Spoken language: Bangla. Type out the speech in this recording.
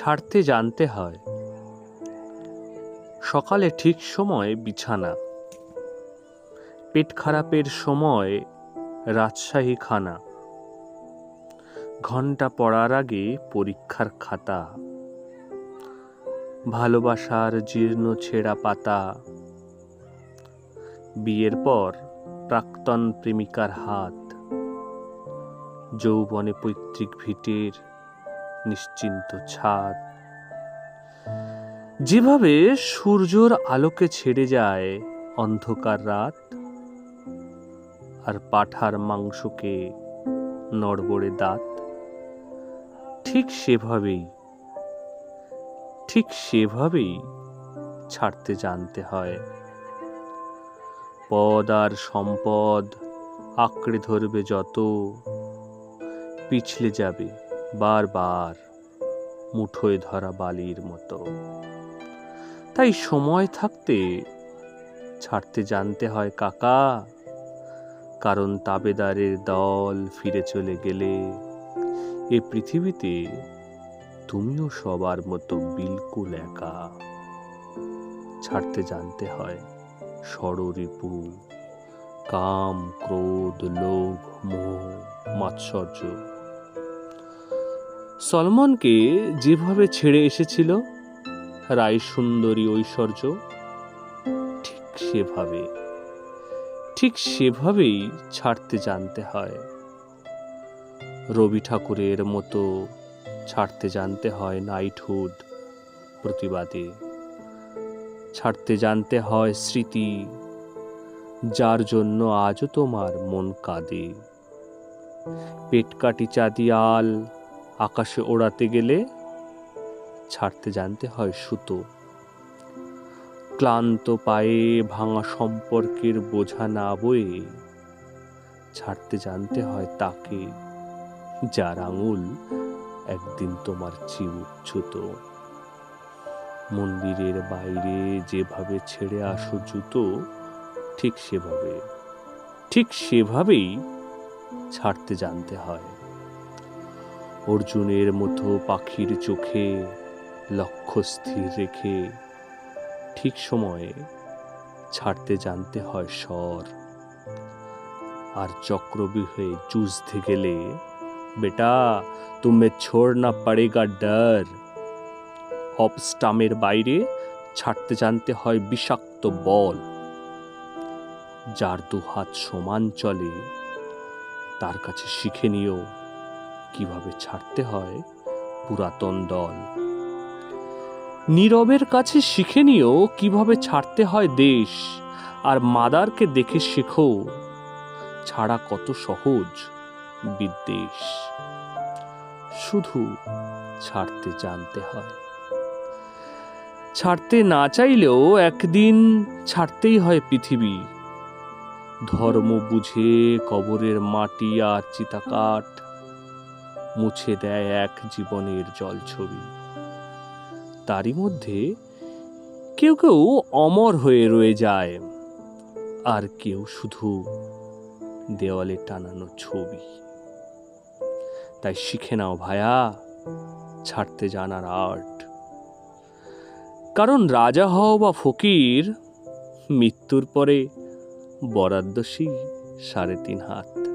ছাড়তে জানতে হয়। সকালে ঠিক সময় বিছানা। পেট খারাপের সময় রাজশাহী খানা। ঘণ্টা পড়ার আগে পরীক্ষার খাতা। ভালোবাসার জীর্ণ ছেঁড়া পাতা। বিয়ের পর প্রাক্তন প্রেমিকার হাত। যৌবনে পৈতৃক ভিটের নিশ্চিন্ত ছাদ। যেভাবে সূর্যর আলোকে ছেড়ে যায় অন্ধকার রাত, আর পাঠার মাংসকে নড়বড়ে দাঁত, ঠিক সেভাবেই ঠিক সেভাবেই ছাড়তে জানতে হয়। পদ আর সম্পদ আঁকড়ে ধরবে যত, পিছলে যাবে। বারবার মুঠোয় ধরা বালির মতো। তাই সময় থাকতে ছাড়তে জানতে হয়, কাকা, কারণ তাবেদারের দল ফিরে চলে গেলে এ পৃথিবীতে তুমিও সবার মতো বিলকুল একা। ছাড়তে জানতে হয় ষড়রিপু কাম, ক্রোধ, লোভ, মোহ, মাৎসর্য সলমনকে যেভাবে ছেড়ে এসেছিল রায় সুন্দরী ঐশ্বর্য ঠিক সেভাবে, ঠিক সেভাবেই ছাড়তে জানতে হয়। রবি ঠাকুরের মতো ছাড়তে জানতে হয় নাইটহুড প্রতিবাদে। ছাড়তে জানতে হয় স্মৃতি, যার জন্য আজও তোমার মন কাঁদে। পেট কাটি চাঁদিয়াল আকাশে ওড়াতে গেলে ছাড়তে জানতে হয় সুতো। ক্লান্ত পায়ে ভাঙা সম্পর্কের বোঝা না বয়ে ছাড়তে জানতে হয় তাকে, যার আঙুল একদিন তোমার চেয়ে উচ্ছুত মন্দিরের বাইরে যেভাবে ছেড়ে আসো জুতো, ঠিক সেভাবে, ঠিক সেভাবেই ছাড়তে জানতে হয়। অর্জুনের মতো পাখির চোখে লক্ষ্য স্থির রেখে ঠিক সময়ে ছাড়তে জানতে হয় স্বর। আর চক্রবিহে জুঝতে গেলে, বেটা, তুমি ছোড়না পড়েগা ডর অফ স্টামের বাইরে ছাড়তে জানতে হয় বিষাক্ত বল। যার দু হাত সমান চলে, তার কাছে শিখে নিও কীভাবে ছাড়তে হয় পুরাতন দল? নীরবের কাছে শিখে নিও কীভাবে ছাড়তে হয় দেশ, আর মাদারকে দেখে শেখো ছাড়া কত সহজ বিদ্বেষ। শুধু ছাড়তে জানতে হয়। ছাড়তে না চাইলেও একদিন ছাড়তেই হয় পৃথিবী। ধর্ম বুঝে কবরের মাটি আর চিতাকাঠ মুছে দেয় এক জীবনের জলছবি। তারই মধ্যে কেউ কেউ অমর হয়ে রয়ে যায়, আর কেউ শুধু দেওয়ালে টানানো ছবি। তাই শিখে নাও ভায়া, ছাড়তে জানার আর্ট। কারণ রাজা হও বা ফকির, মৃত্যুর পরে বরাদ্দ সাড়ে তিন হাত।